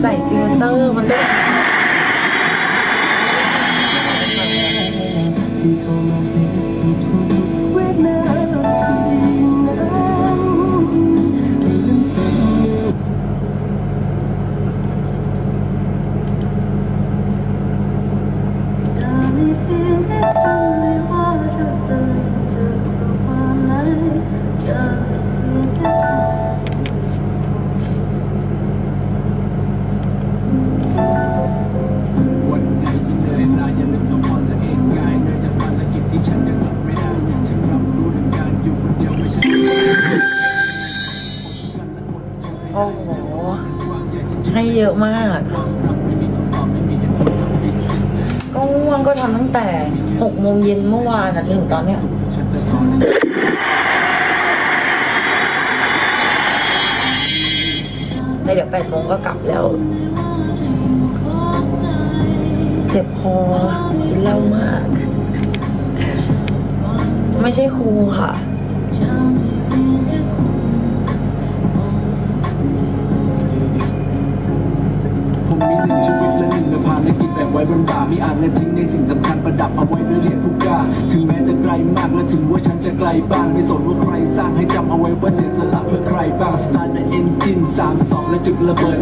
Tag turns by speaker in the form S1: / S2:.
S1: ใส่ฟิลเตอร์มันก็
S2: ฉันยังทำไม่ได้ฉันรับรู้ถึงการอยู่คนเดียวไม่ใช่
S1: โอ้โห ให้เยอะมาก ก็ง่วงก็ทำตั้งแต่หกโมงเย็นเมื่อวานนะถึงตอนเนี้ย
S2: ใน
S1: แต่เดี๋ยวแปดโมงก็กลับแล้ว เจ็บคอกินเหล้ามาก ไม่ใช่ครูค่ะ
S2: ผมมีหนึ่งชีวิตและหนึ่งภารกิจแบบไว้บนบ่ามีอ่านและทิ้งในสิ่งสำคัญประดับเอาไว้ด้วยเหรียญผู้กาถึงแม้จะไกลมากและถึงว่าฉันจะไกลบ้างไม่สนว่าใครสร้างให้จำเอาไว้ว่าเสียสละเพื่อใครบ้าง start the engine สามสองและจุดระเบิด